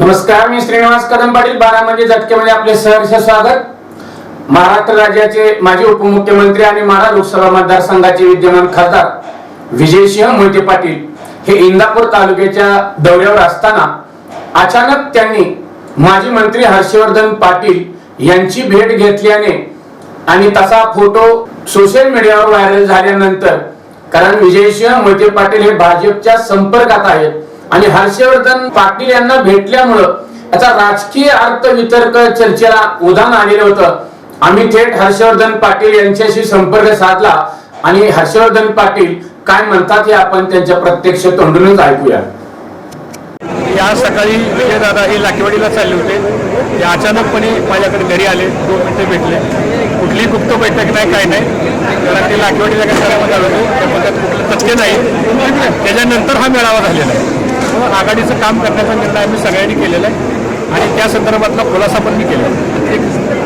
नमस्कार मी श्रीनिवास कदम पाटील बारामती झटकेमध्ये आपले सहर्ष स्वागत. महाराष्ट्र राज्याचे माजी उपमुख्यमंत्री आणि माढा लोकसभा मतदारसंघाचे विद्यमान खासदार विजयसिंह मोहिते पाटील हे इंदापूर तालुक्याच्या दौऱ्यावर असताना अचानक त्यांनी माजी मंत्री हर्षवर्धन पाटील यांची भेट घेतल्याने आणि तसा फोटो सोशल मीडियावर व्हायरल झाल्यानंतर कारण विजयसिंह मोहिते पाटील हे भाजपच्या संपर्कात आहेत. आणि हर्षवर्धन पाटील यांना भेटल्यामुळं याचा राजकीय अर्थ वितर्क चर्चेला उदाहरण आलेलं होतं. आम्ही थेट हर्षवर्धन पाटील यांच्याशी संपर्क साधला आणि हर्षवर्धन पाटील काय म्हणतात हे आपण त्यांच्या प्रत्यक्ष तोंडूनच ऐकूया. या सकाळी विजयदादा हे लाखेवाडीला चालले होते. ते अचानकपणे माझ्याकडे घरी आले. दोन मिनिटे भेटले. कुठलीही गुप्त बैठक नाही काय नाही. कारण ते लाखेवाडीला काही करायला आलो होतो त्याबद्दल कुठलं तथ्य नाही. त्याच्यानंतर हा मेळावा झालेला आहे. संदर्भातलं आघाडीचं काम करण्याचा निर्णय आम्ही सगळ्यांनी केलेला आहे. आणि त्या संदर्भातला खुलासा पण मी केला आहे.